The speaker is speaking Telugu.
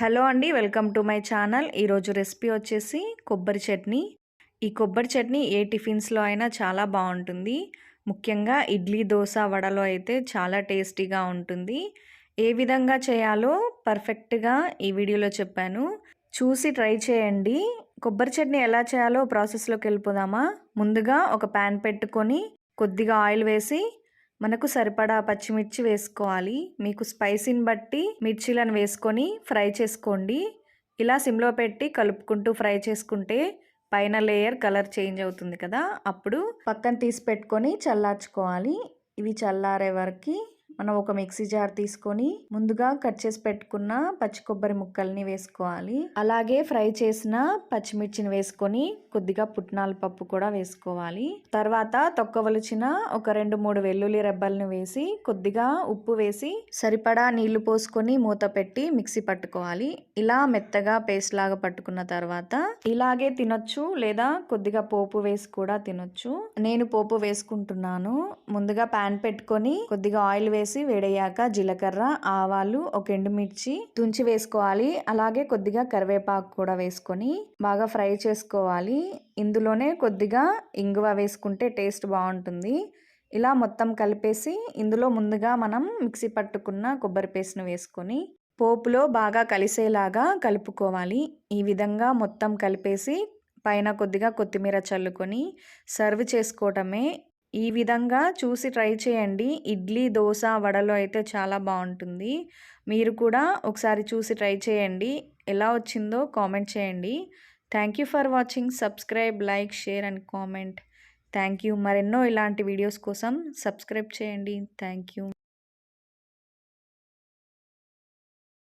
హలో అండి వెల్కమ్ టు మై ఛానల్. ఈరోజు రెసిపీ వచ్చేసి కొబ్బరి చట్నీ. ఈ కొబ్బరి చట్నీ ఏ టిఫిన్స్లో అయినా చాలా బాగుంటుంది. ముఖ్యంగా ఇడ్లీ దోశ వడలో అయితే చాలా టేస్టీగా ఉంటుంది. ఏ విధంగా చేయాలో పర్ఫెక్ట్గా ఈ వీడియోలో చెప్పాను. చూసి ట్రై చేయండి. కొబ్బరి చట్నీ ఎలా చేయాలో ప్రాసెస్లోకి వెళ్ళిపోదామా? ముందుగా ఒక ప్యాన్ పెట్టుకొని కొద్దిగా ఆయిల్ వేసి మనకు సరిపడా పచ్చిమిర్చి వేసుకోవాలి. మీకు స్పైసీని బట్టి మిర్చీలను వేసుకొని ఫ్రై చేసుకోండి. ఇలా సిమ్లో పెట్టి కలుపుకుంటూ ఫ్రై చేసుకుంటే పైన లేయర్ కలర్ చేంజ్ అవుతుంది కదా. అప్పుడు పక్కన తీసి పెట్టుకొని చల్లార్చుకోవాలి. ఇవి చల్లారే వరకు మనం ఒక మిక్సీ జార్ తీసుకొని ముందుగా కట్ చేసి పెట్టుకున్న పచ్చి కొబ్బరి ముక్కల్ని వేసుకోవాలి. అలాగే ఫ్రై చేసిన పచ్చిమిర్చిని వేసుకొని కొద్దిగా పుట్నాల పప్పు కూడా వేసుకోవాలి. తర్వాత తొక్కవలిచిన ఒక రెండు మూడు వెల్లుల్లి రెబ్బల్ని వేసి కొద్దిగా ఉప్పు వేసి సరిపడా నీళ్ళు పోసుకొని మూత పెట్టి మిక్సీ పట్టుకోవాలి. ఇలా మెత్తగా పేస్ట్ లాగా పట్టుకున్న తర్వాత ఇలాగే తినొచ్చు లేదా కొద్దిగా పోపు వేసి కూడా తినొచ్చు. నేను పోపు వేసుకుంటున్నాను. ముందుగా ప్యాన్ పెట్టుకొని కొద్దిగా ఆయిల్ వేసి వేసి వేడయ్యాక జీలకర్ర ఆవాలు ఒక ఎండుమిర్చి తుంచి వేసుకోవాలి. అలాగే కొద్దిగా కరివేపాకు కూడా వేసుకొని బాగా ఫ్రై చేసుకోవాలి. ఇందులోనే కొద్దిగా ఇంగువ వేసుకుంటే టేస్ట్ బాగుంటుంది. ఇలా మొత్తం కలిపేసి ఇందులో ముందుగా మనం మిక్సీ పట్టుకున్న కొబ్బరి పేస్ట్ను వేసుకొని పోపులో బాగా కలిసేలాగా కలుపుకోవాలి. ఈ విధంగా మొత్తం కలిపేసి పైన కొద్దిగా కొత్తిమీర చల్లుకొని సర్వ్ చేసుకోవటమే ఈ విధంగా చూసి ట్రై చేయండి. ఇడ్లీ దోశ వడలో అయితే చాలా బాగుంటుంది. మీరు కూడా ఒకసారి చూసి ట్రై చేయండి. ఎలా వచ్చిందో కామెంట్ చేయండి. Thank you for watching subscribe like share and comment thank you మరెన్నో ఇలాంటి వీడియోస్ కోసం సబ్స్క్రైబ్ చేయండి. Thank you